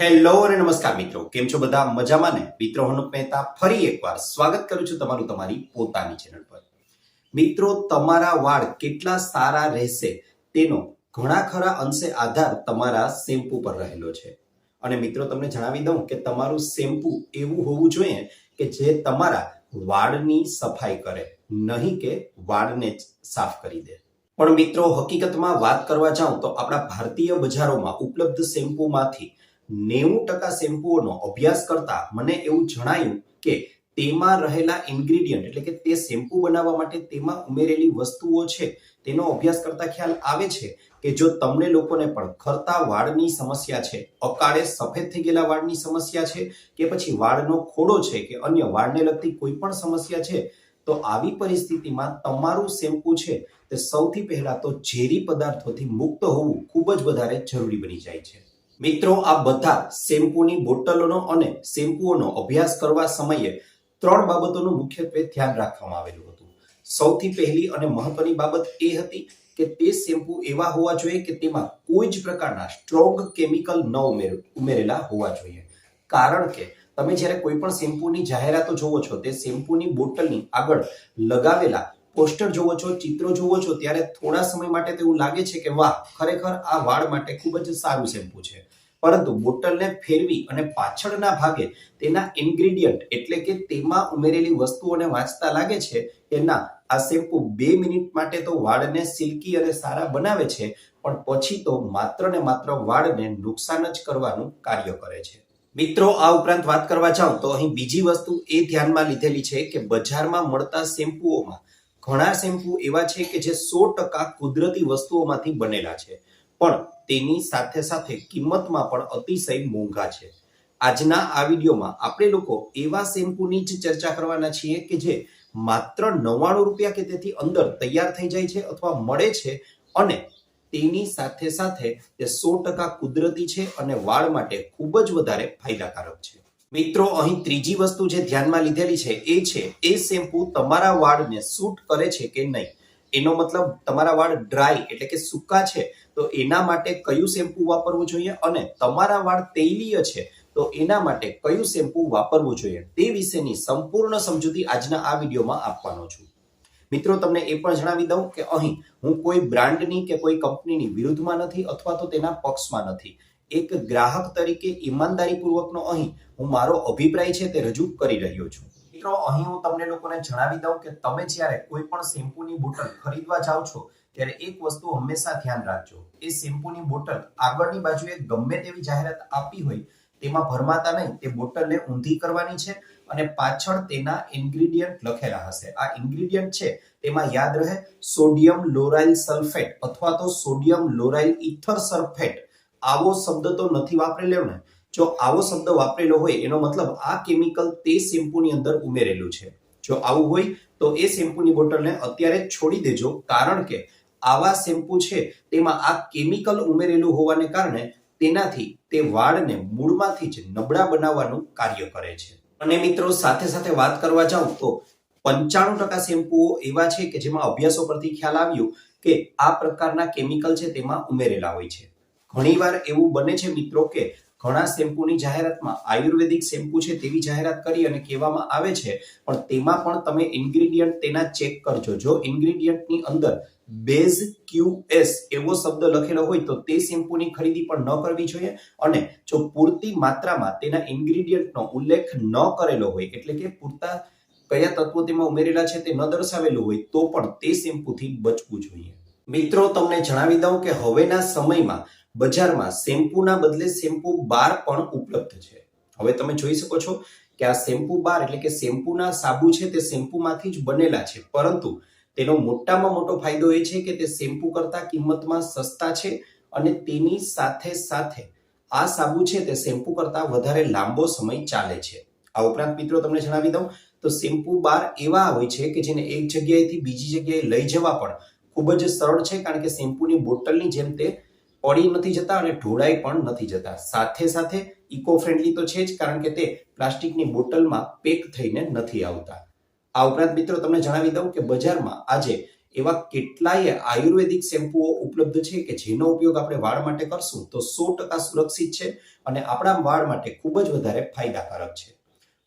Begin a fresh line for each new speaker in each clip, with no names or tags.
Hello અને નમસ્કાર મિત્રો. કેમ છો બધા? મજામાં ને? મિત્રો હનુક મહેતા ફરી એકવાર સ્વાગત કરું છું તમારું તમારી પોતાની ચેનલ પર. મિત્રો, તમારા વાળ કેટલા સારા રહેશે તેનો ઘણા ખરા અંશે આધાર તમારા શેમ્પુ પર રહેલો છે. અને મિત્રો, તમને જણાવી દઉં કે તમારું શેમ્પુ એવું હોવું જોઈએ કે જે તમારા વાળની સફાઈ કરે, નહીં કે વાળને સાફ કરી દે. પણ મિત્રો, હકીકતમાં વાત કરવા જાઉં તો આપણા ભારતીય બજારોમાં ઉપલબ્ધ શેમ્પૂમાંથી નેવું ટકા શેમ્પૂઓનો અભ્યાસ કરતા મને એવું જણાયું કે તેમાં રહેલા ઇન્ગ્રીડિયન્ટ, એટલે કે તે શેમ્પૂ બનાવવા માટે તેમાં ઉમેરેલી વસ્તુઓ છે, તેનો અભ્યાસ કરતા ખ્યાલ આવે છે કે જો તમને લોકોને પણ ખરતા વાળની સમસ્યા છે, અકાળે સફેદ થઈ ગયેલા વાળની સમસ્યા છે કે પછી વાળનો ખોડો છે કે અન્ય વાળને લગતી કોઈ પણ સમસ્યા છે, તો આવી પરિસ્થિતિમાં તમારું શેમ્પૂ છે તે સૌથી પહેલા તો ઝેરી પદાર્થોથી મુક્ત હોવું ખૂબ જ વધારે જરૂરી બની જાય છે. મિત્રો, આ બધા શેમ્પૂની બોટલોનો અને શેમ્પૂઓનો અભ્યાસ કરવા સમયે ત્રણ બાબતોનું મુખ્યત્વે ધ્યાન રાખવામાં આવેલું હતું. સૌથી પહેલી અને મહત્વની બાબત એ હતી કે તે શેમ્પૂ એવા હોવા જોઈએ કે તેમાં કોઈ જ પ્રકારના સ્ટ્રોંગ કેમિકલ ન ઉમેર, ઉમેરેલા હોવા જોઈએ. કારણ કે તમે જ્યારે કોઈ પણ શેમ્પૂની જાહેરાતો જોવો છો, તે શેમ્પૂની બોટલની આગળ લગાવેલા પોસ્ટર જોવો છો, ચિત્રો જોવો છો, ત્યારે થોડા સમય માટે તો એવું લાગે છે કે વાહ, ખરેખર આ વાળ માટે ખૂબ જ સારું શેમ્પૂ છે. પરંતુ બોટલને ફેરવી અને પાછળના ભાગે તેના ઇન્ગ્રેડિયન્ટ એટલે કે તેમાં ઉમેરેલી વસ્તુઓને વાંચતા લાગે છે કે ના, આ શેમ્પૂ બે મિનિટ માટે તો વાળને સિલ્કી અને સારા બનાવે છે, પણ પછી તો માત્ર ને માત્ર વાળને નુકસાન જ કરવાનું કાર્ય કરે છે. મિત્રો, આ ઉપરાંત વાત કરવા જાઉં તો અહીં બીજી વસ્તુ એ ધ્યાનમાં લીધેલી છે કે બજારમાં મળતા શેમ્પૂઓમાં ઘણા શેમ્પૂ એવા છે કે જે સો ટકા કુદરતી વસ્તુઓમાંથી બનેલા છે, પણ તેની સાથે સાથે કિંમતમાં પણ અતિશય મોંઘા છે. આજના આ વિડીયોમાં આપણે લોકો એવા શેમ્પૂની જ ચર્ચા કરવાના છીએ કે જે માત્ર નવ્વાણું રૂપિયા કે તેથી અંદર તૈયાર થઈ જાય છે અથવા મળે છે અને તેની સાથે સાથે તે સો ટકા કુદરતી છે અને વાળ માટે ખૂબ જ વધારે ફાયદાકારક છે. મિત્રો, અહીં ત્રીજી વસ્તુ જે ધ્યાનમાં લીધેલી છે એ છે, એ શેમ્પૂ તમારા વાળને સૂટ કરે છે કે નહીં? એનો મતલબ તમારા વાળ ડ્રાય એટલે કે સૂકા છે, તો એના માટે કયું શેમ્પુ વાપરવું જોઈએ અને તમારા વાળ તૈલીય છે, તો એના માટે કયું શેમ્પૂ વાપરવું જોઈએ? તે વિશેની સંપૂર્ણ સમજૂતી આજના આ વિડીયોમાં આપવાનો છું. મિત્રો, તમને એ પણ જણાવી દઉં કે અહીં હું કોઈ બ્રાન્ડની કે કોઈ કંપનીની વિરુદ્ધમાં નથી અથવા તો તેના પક્ષમાં નથી. એક ગ્રાહક તરીકે ઈમાનદારીપૂર્વકનો અહીં હું મારો અભિપ્રાય છે તે રજૂ કરી રહ્યો છું. મિત્રો, અહીં હું તમને લોકોને જણાવી દઉં કે તમે જ્યારે કોઈ પણ શેમ્પૂની બોટલ ખરીદવા જાઓ છો, ત્યારે એક વસ્તુ હંમેશા ધ્યાન રાખજો. એ શેમ્પૂની બોટલ આગળની બાજુએ ગમે તેવી જાહેરાત આપી હોય, તેમાં ભરમાતા નહીં, તે બોટલને ઊંધી કરવાની છે અને પાછળ તેના ઇન્ગ્રેડિયન્ટ લખેલા હશે. આ ઇન્ગ્રેડિયન્ટ છે, તેમાં યાદ રહે, સોડિયમ લોરાઇલ સલ્ફેટ અથવા તો સોડિયમ લોરાઇલ ઇથર સલ્ફેટ આવો શબ્દ તો નથી વાપરેલો ને જો આવો શબ્દ વાપરેલો હોય, એનો મતલબ આ કેમિકલ તે શેમ્પૂની અંદર ઉમેરેલું છે. જો આવું હોય, તો એ શેમ્પૂની બોટલને અત્યારે છોડી દેજો. કારણ કે આવા શેમ્પૂ છે, તેમાં આ કેમિકલ ઉમેરેલું હોવાને કારણે તેનાથી તે વાળને મૂળમાંથી જ નબળા બનાવવાનું કાર્ય કરે છે. અને મિત્રો, સાથે સાથે વાત કરવા જાઉં તો પંચાણું ટકા શેમ્પૂઓ એવા છે કે જેમાં અભ્યાસો પરથી ખ્યાલ આવ્યું કે આ પ્રકારના કેમિકલ છે તેમાં ઉમેરેલા હોય છે. ઘણીવાર એવું બને છે મિત્રો કે ઘણા શેમ્પૂની જાહેરાતમાં આયુર્વેદિક શેમ્પૂ છે તેવી જાહેરાત કરી અને કહેવામાં આવે છે, પણ તેમાં પણ તમે ઇન્ગ્રીડિયન્ટ તેના ચેક કરજો. જો ઇન્ગ્રીડિયન્ટની અંદર બેઝ ક્યુ એસ એવો શબ્દ લખેલો હોય તો તે શેમ્પૂની ખરીદી પણ ન કરવી જોઈએ અને જો પૂરતી માત્રામાં તેના ઇન્ગ્રીડિયન્ટનો ઉલ્લેખ ન કરેલો હોય, એટલે કે પૂરતા કયા તત્વો તેમાં ઉમેરેલા છે તે ન દર્શાવેલું હોય, તો પણ તે શેમ્પૂથી બચવું જોઈએ. મિત્રો, તમને જણાવી દઉં કે હવેના સમયમાં બજારમાં શેમ્પૂના બદલે શેમ્પૂ બાર પણ ઉપલબ્ધ છે. હવે તમે જોઈ શકો છો કે આ શેમ્પૂ બાર એટલે કે શેમ્પૂના સાબુ છે તે શેમ્પૂમાંથી જ બનેલા છે. પરંતુ તેનો મોટામાં મોટો ફાયદો એ છે કે તે શેમ્પૂ કરતા કિંમતમાં સસ્તા છે અને તેની સાથે સાથે આ સાબુ છે તે શેમ્પૂ કરતા વધારે લાંબો સમય ચાલે છે. આ ઉપરાંત મિત્રો તમને જણાવી દઉં, તો શેમ્પૂ બાર એવા હોય છે કે જેને એક જગ્યાએથી બીજી જગ્યાએ લઈ જવા પણ ખૂબ જ સરળ છે, કારણ કે શેમ્પૂની બોટલની જેમ તે પડી નથી જતા અને ઢોળાઈ પણ નથી જતા. સાથે સાથે ઇકો ફ્રેન્ડલી તો છે જ, કારણ કે તે પ્લાસ્ટિકની બોટલમાં પેક થઈને નથી આવતા. આ ઉપરાંત મિત્રો તમને જણાવી દઉં કે બજારમાં આજે એવા કેટલાય આયુર્વેદિક શેમ્પૂઓ ઉપલબ્ધ છે કે જેનો ઉપયોગ આપણે વાળ માટે કરશું તો સો ટકા સુરક્ષિત છે અને આપણા વાળ માટે ખૂબ જ વધારે ફાયદાકારક છે.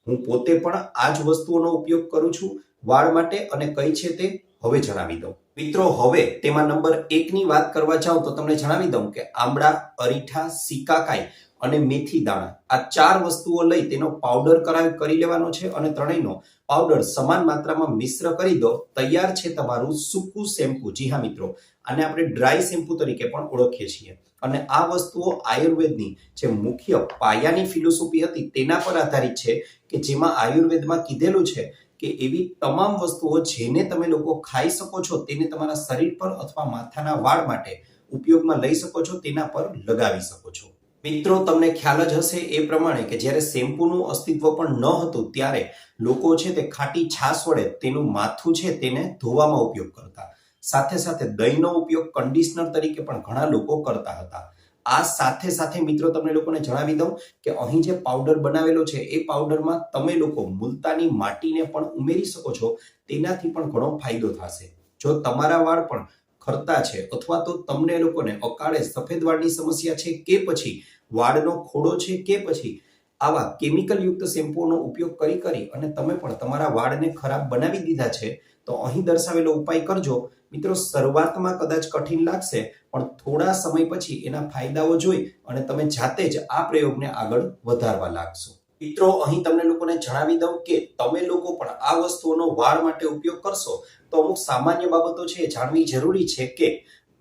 હું પોતે પણ આ જ વસ્તુઓનો ઉપયોગ કરું છું. વાળ માટે અને કઈ છે તે હવે જણાવી દઉં. મિત્રો, હવે તેમાં નંબર એકની વાત કરવા જાઉં તો તમને જણાવી દઉં કે આમળા અરીઠા સિકાકાઈ અને મેથી દાણા આ ચાર વસ્તુઓ લઈ તેનો પાવડર કરાવી, કરી લેવાનો છે અને ત્રણેયનો પાવડર સમાન માત્રામાં મિશ્ર કરી દો. તૈયાર છે તમારું સૂકું શેમ્પુ. જી હા, મિત્રો. આને આપણે ડ્રાય શેમ્પુ તરીકે પણ ઓળખીએ છીએ. અને આ વસ્તુઓ આયુર્વેદની જે મુખ્ય પાયાની ફિલોસોફી હતી તેના પર આધારિત છે કે જેમાં આયુર્વેદમાં કીધેલું છે કે એવી તમામ વસ્તુઓ જેને તમે લોકો ખાઈ શકો છો, તેને તમારા શરીર પર અથવા માથાના વાળ માટે ઉપયોગમાં લઈ શકો છો, તેના પર લગાવી શકો છો. મિત્રો, તમને ખ્યાલ જ હશે એ પ્રમાણે કે જ્યારે શેમ્પૂનું અસ્તિત્વ પણ ન હતું, ત્યારે લોકો છે તે ખાટી છાશ વડે તેનું માથું છે તેને ધોવામાં ઉપયોગ કરતા. સાથે સાથે દહીંનો ઉપયોગ કન્ડિશનર તરીકે પણ ઘણા લોકો કરતા હતા. આ સાથે સાથે મિત્રો તમને લોકોને જણાવી દઉં કે અહીં જે પાવડર બનાવેલો છે, એ પાવડરમાં તમે લોકો મુલતાની માટીને પણ ઉમેરી શકો છો, તેનાથી પણ ઘણો ફાયદો થશે. જો તમારા વાળ પણ ખરતા છે અથવા તો તમને લોકોને અકાળે સફેદ વાળની સમસ્યા છે કે પછી વાળનો ખોડો છે કે પછી આવા કેમિકલયુક્ત શેમ્પૂનો ઉપયોગ કરી કરી અને તમે પણ તમારા વાળને ખરાબ બનાવી દીધા છે તો અહીં દર્શાવેલો ઉપાય કરજો. મિત્રો, શરૂઆતમાં કદાચ કઠિન લાગશે, પણ થોડા સમય પછી એના ફાયદાઓ જોઈ અને તમે જાતે જ આ પ્રયોગને આગળ વધારવા લાગશો. મિત્રો, અહીં તમને લોકોને જણાવી દઉં કે તમે લોકો પણ આ વસ્તુઓનો વાળ માટે ઉપયોગ કરશો તો અમુક સામાન્ય બાબતો છે જાણવી જરૂરી છે કે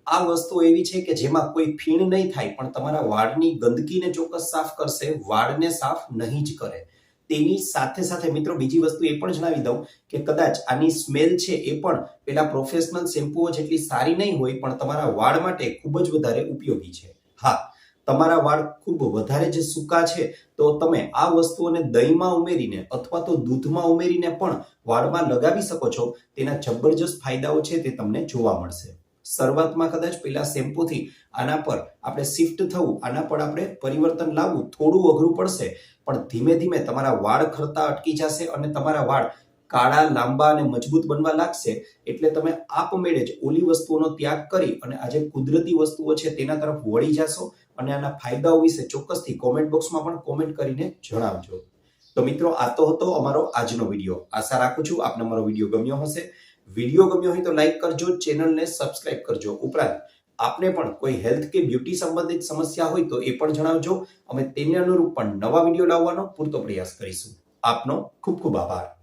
આ વસ્તુ એવી છે કે જેમાં કોઈ ફીણ નહીં થાય, પણ તમારા વાળની ગંદકીને ચોક્કસ સાફ કરશે, વાળને સાફ નહીં જ કરે. તેની સાથે સાથે મિત્રો બીજી વસ્તુ એ પણ જણાવી દઉં કે કદાચ આની સ્મેલ છે એ પણ પેલા પ્રોફેશનલ શેમ્પૂઓ જેટલી સારી નહીં હોય, પણ તમારા વાળ માટે ખૂબ જ વધારે ઉપયોગી છે. હા, તમારા વાળ ખૂબ વધારે જે સૂકા છે, તો તમે આ વસ્તુઓને દહીંમાં ઉમેરીને અથવા તો દૂધમાં ઉમેરીને પણ વાળમાં લગાવી શકો છો. તેના જબરજસ્ત ફાયદાઓ છે તે તમને જોવા મળશે. શરૂઆતમાં કદાચ પેલા શેમ્પૂથી આના પર આપણે શિફ્ટ થવું, આના પર આપણે પરિવર્તન લાવવું થોડું અઘરું પડશે. પણ ધીમે ધીમે તમારા વાળ ખરતા અટકી જશે અને તમારા વાળ કાળા, લાંબા અને મજબૂત બનવા લાગશે. એટલે તમે આપમેળે જ ઓલી વસ્તુઓનો ત્યાગ કરી અને આ જે કુદરતી વસ્તુઓ છે તેના તરફ વળી જશો અને આના ફાયદાઓ વિશે ચોક્કસથી કોમેન્ટ બોક્સમાં પણ કોમેન્ટ કરીને જણાવજો. તો મિત્રો, આ તો હતો અમારો આજનો વીડિયો. આશા રાખું છું આપને અમારો વીડિયો ગમ્યો હશે. વીડિયો ગમ્યો હોય તો લાઈક કરજો, ચેનલને સબસ્ક્રાઇબ કરજો. ઉપરાંત, આપને પણ કોઈ હેલ્થ કે બ્યુટી સંબંધિત સમસ્યા હોય તો એ પણ જણાવજો. અમે તેને અનુરૂપ પણ નવા વીડિયો લાવવાનો પૂરતો પ્રયાસ કરીશું. આપનો ખૂબ ખૂબ આભાર.